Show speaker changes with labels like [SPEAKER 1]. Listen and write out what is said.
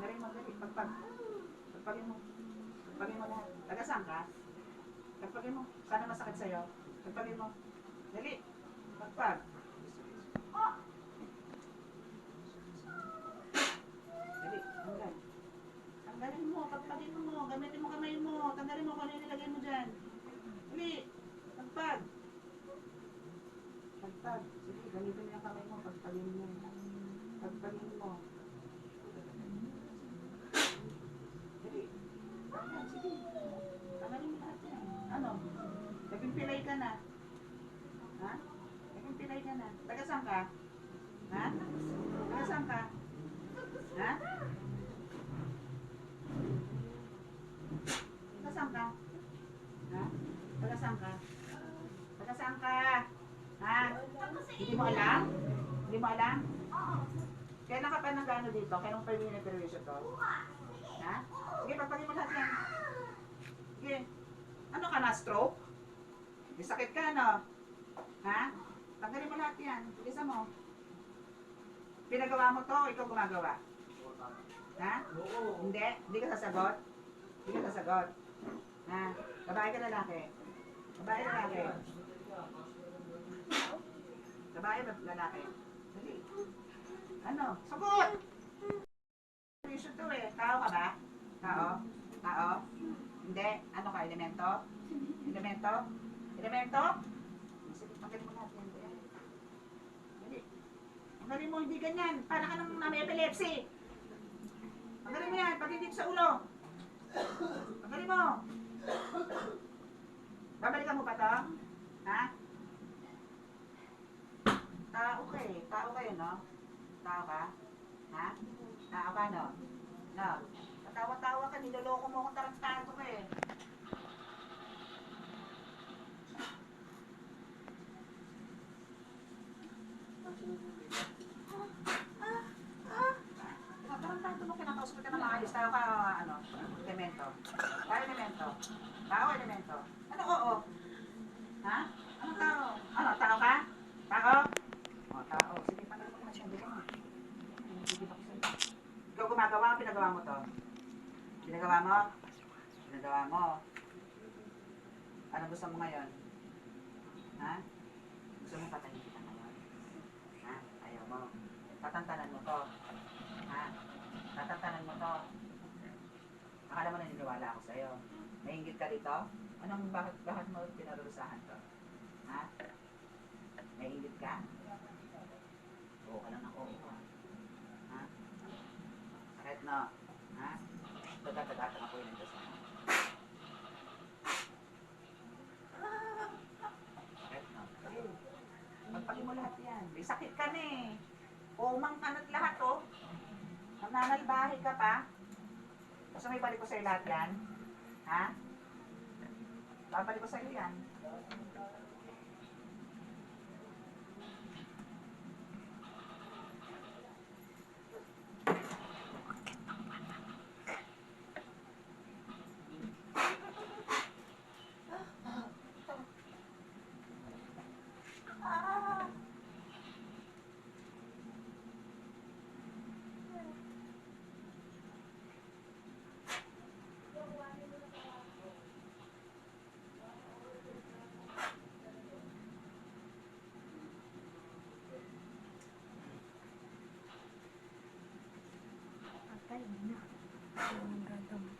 [SPEAKER 1] Tanggalin mo, dali. Pagpag. Pagpagin mo. Pagpagin mo lahat. Tagasang ka? Pagpagin mo. Sana masakit sa'yo. Pagpagin mo. Dali. Pagpag. Dali. Tanggal. Tanggalin mo. Pagpagin mo. Gamitin mo kamay mo. Tanggalin mo kung ano mo dyan. Dali. Pagpag. Pagpag. Sige, gamitin mo yung kamay mo. Pagpagin mo. Pagpagin mo. Dali. Ayan, sige. Tanggalin mo. Ano? Nagpimpilay ka na. Ha? Nagpimpilay ka na. Taga saan ka? Ha? Taga saan ka? Ha? Taga saan ka? Ha? Taga saan ka? Taga saan ka? Ha? Hindi mo alam? Hindi mo alam? Kailan ka pa nag-ano dito? Kailan pa yung perwisyo to? Ha? Sige, pagpagin mo lahat yan. Sige. Ano ka na, stroke? May sakit ka, ano? Ha? Tanggalin mo lahat yan. Bilisan mo. Pinagawa mo to, ikaw gumagawa. Ha? Hindi? Hindi ka sasagot? Hindi ka sasagot? Ha? Babae ka lalaki? Babae lalaki? Babae ba lalaki? Dali. Ano? Sagot! Seryoso to eh. Tao ka ba? Tao? Tao? Hindi. Ano ka? Elemento? Elemento? Elemento? Sige, tanggalin mo. Kuya. Dali. Tanggalin mo, hindi ganyan. Para ka nang may epilepsy. Tanggalin mo yan, pati dito sa ulo. Tanggalin mo. Babalikan mo pa to? Ha? Tao ka eh. Tao kayo, no? Tao ka? Ha? Tao ka, no? Katawa-tawa ka, niloloko mo akong tarantado ka eh. Tarantado mo, kinakausap ka na maayos. Tao ka, ano? Elemento. Tao elemento. Tao elemento. Ano oo? Ha? Ano tao? Ano, tao ka? Tao? O, tao. Sige, paano mo naman siya? Hindi mo. Hindi ba ko sa'yo? Ikaw gumagawa, pinagawa mo to? Pinagawa mo? Pinagawa mo. Ano gusto mo ngayon? Ha? Gusto mo patayin kita ngayon? Ha? Ayaw mo. Tatantanan mo to. Ha? Tatantanan mo to. Akala mo naniniwala ako sa'yo. Nainggit ka dito? Anong bakit, bakit mo pinarusahan to? Ha? Nainggit ka? Oo ka lang ako. Ha? Sakit no? Ha? Ako yun ito sa Sakit no? Magpagin mo lahat yan. May sakit ka na eh. Umang ka na't lahat oh. Nananalbahe ka pa. Gusto may balik ko sa'yo lahat yan? Ha? Babalik ko sa'yo yan.
[SPEAKER 2] Patay na. Ang gagawin.